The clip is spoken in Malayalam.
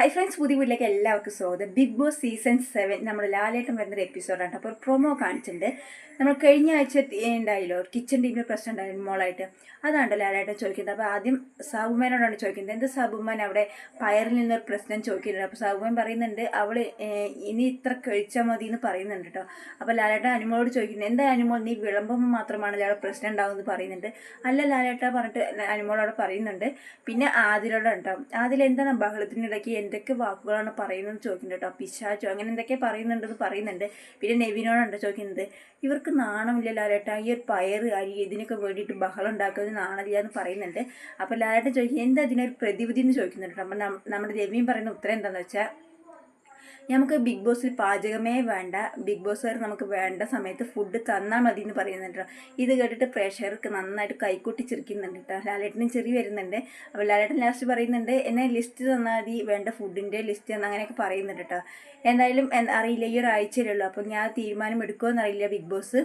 ഹൈ ഫ്രണ്ട്സ് പുതിയ വീട്ടിലേക്ക് എല്ലാവർക്കും സ്വാഗതം. ബിഗ് ബോസ് സീസൺ സെവൻ നമ്മുടെ ലാലേട്ടൻ വരുന്നൊരു എപ്പിസോഡാണ് അപ്പോൾ പ്രൊമോ കാണിച്ചിട്ടുണ്ട്. നമ്മൾ കഴിഞ്ഞ ആഴ്ച ഉണ്ടായില്ലോ കിച്ചൺ ടീമിൽ പ്രശ്നം ഉണ്ടായിരുന്നു മോളായിട്ട്. അതാണല്ലോ ലാലേട്ടൻ ചോദിക്കുന്നത്. അപ്പോൾ ആദ്യം സാബുമാനോടാണ് ചോദിക്കുന്നത്. എന്ത് സാബുമാൻ അവിടെ പയറിൽ നിന്നൊരു പ്രശ്നം ചോദിക്കുന്നുണ്ട്. അപ്പോൾ സാബുമാൻ പറയുന്നുണ്ട് അവൾ ഇനി ഇത്ര കഴിച്ചാൽ മതി എന്ന് പറയുന്നുണ്ട് കേട്ടോ അപ്പോൾ ലാലേട്ട അനുമോളോട് ചോദിക്കുന്നത് എന്താ അനുമോൾ നീ വിളമ്പുമ്പോൾ മാത്രമാണ് അവിടെ പ്രശ്നം ഉണ്ടാവുമെന്ന് പറയുന്നുണ്ട്. അല്ല ലാലേട്ട പറഞ്ഞിട്ട് അനുമോളോട് പറയുന്നുണ്ട്. പിന്നെ ആദിലോട് ഉണ്ടാവും ആദിൽ എന്താണ് ബഹളത്തിനിടയ്ക്ക് എന്തൊക്കെ വാക്കുകളാണ് പറയുന്നത് ചോദിക്കുന്നുണ്ട് കേട്ടോ പിശാച്ചോ അങ്ങനെ എന്തൊക്കെ പറയുന്നുണ്ടെന്ന് പറയുന്നുണ്ട്. പിന്നെ നെവിനോടാണ് ചോദിക്കുന്നത്. ഇവർക്ക് നാണമില്ല ലാലേട്ട. ഈ ഒരു പയർ അരി ഇതിനൊക്കെ വേണ്ടിയിട്ട് ബഹളം ഉണ്ടാക്കുന്നത് നാണമില്ല എന്ന് പറയുന്നുണ്ട്. അപ്പോൾ ലാലേട്ട ചോദിക്കും എന്താ ഇതിനൊരു പ്രതിവിധി? എന്ന് ചോദിക്കുന്നുണ്ട് അപ്പം നമ്മുടെ രവിയും പറയുന്ന ഉത്തരം എന്താണെന്ന് വെച്ചാൽ നമുക്ക് ബിഗ് ബോസിൽ പാചകമേ വേണ്ട. ബിഗ് ബോസുകാർ നമുക്ക് വേണ്ട സമയത്ത് ഫുഡ് തന്നാൽ മതി എന്ന് പറയുന്നുണ്ട് ഇത് കേട്ടിട്ട് പ്രേക്ഷകർക്ക് നന്നായിട്ട് കൈക്കൂട്ടി ചിരിക്കുന്നുണ്ട് കേട്ടോ. ലാലേട്ടനും ചെറിയ വരുന്നുണ്ട്. അപ്പോൾ ലാലേട്ടൻ ലാസ്റ്റ് പറയുന്നുണ്ട് എന്നെ ലിസ്റ്റ് തന്നാൽ മതി. വേണ്ട ഫുഡിന്റെ ലിസ്റ്റ് എന്ന് അങ്ങനെയൊക്കെ പറയുന്നുണ്ട് കേട്ടോ. എന്തായാലും അറിയില്ല ഈ ഒരാഴ്ചയിലുള്ളൂ അപ്പോൾ ഞാൻ തീരുമാനം എടുക്കുമോ എന്നറിയില്ല ബിഗ് ബോസ്.